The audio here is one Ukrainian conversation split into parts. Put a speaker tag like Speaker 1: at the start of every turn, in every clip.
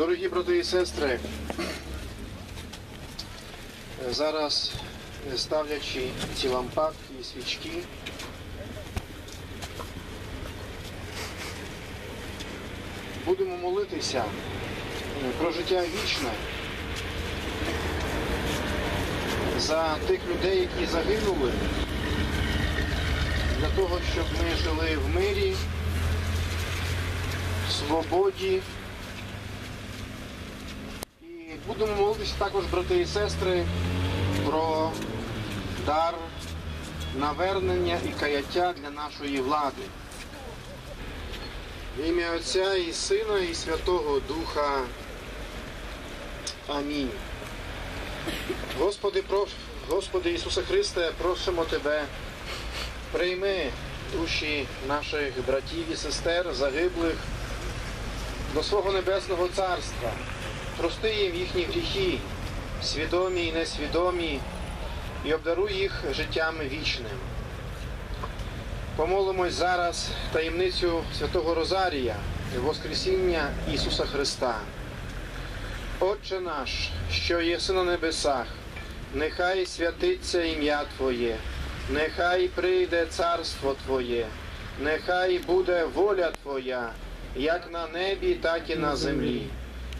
Speaker 1: Дорогі брати і сестри, зараз ставлячи ці лампадки і свічки, будемо молитися е, про життя вічне за тих людей, які загинули, для того, щоб ми жили в мирі, в свободі. Будемо молитися також, брати і сестри, про дар навернення і каяття для нашої влади. В ім'я Отця і Сина, і Святого Духа. Амінь. Господи, про... Господи Ісусе Христе, просимо Тебе, прийми душі наших братів і сестер, загиблих до свого Небесного Царства. Прости їм їхні гріхи, свідомі і несвідомі, і обдаруй їх життям вічним. Помолимось зараз таємницю Святого Розарія, Воскресіння Ісуса Христа. Отче наш, що єси на небесах, нехай святиться ім'я Твоє, нехай прийде царство Твоє, нехай буде воля Твоя, як на небі, так і на землі.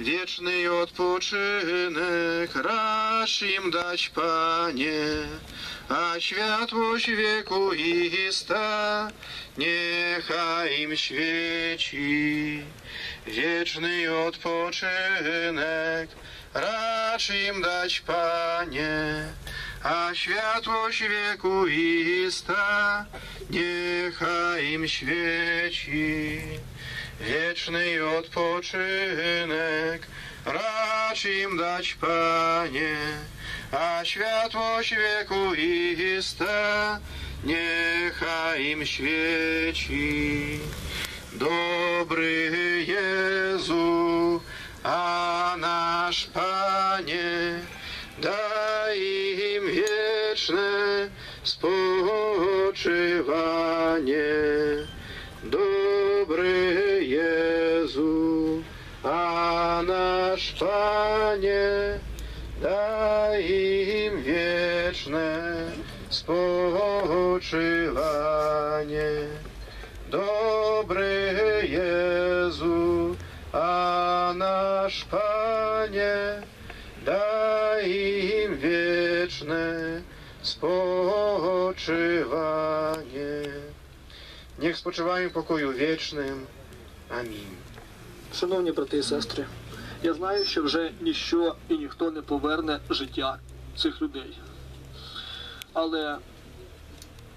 Speaker 1: Wieczny odpoczynek raż im dać, Panie, a światłość wieku ista niechaj im świeci. Wieczny odpoczynek racz im dać, Panie, a światłość wieku ista niechaj im świeci. Wieczny odpoczynek racz im dać, Panie, a światłość wieku ista niechaj im świeci. Dobry Jezu, a nasz Panie, daj im wieczne spoczywanie. Dobry Jezu, a nasz Panie, daj im wieczne spoczywanie. Dobry Jezu, a nasz Panie, daj im wieczne spoczywanie. Niech spoczywają w pokoju wiecznym. Amin.
Speaker 2: Шановні брати і сестри, я знаю, що вже ніщо і ніхто не поверне життя цих людей. Але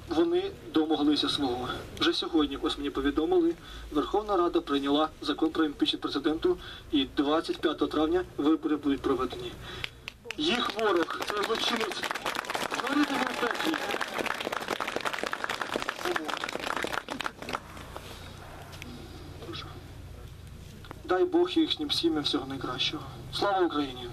Speaker 2: вони домоглися свого. Вже сьогодні, ось мені повідомили, Верховна Рада прийняла закон про імпічмент президенту, і 25 травня вибори будуть проведені. Їх ворог, це злочинець, пеклі. Бог їхнім сім'ям всього найкращого. Слава Україні!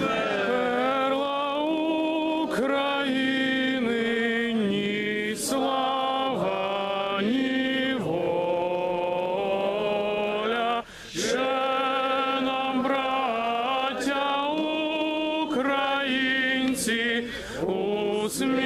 Speaker 3: Перла України, ні слава, ні воля. Ще нам, браття українці, усміхнеться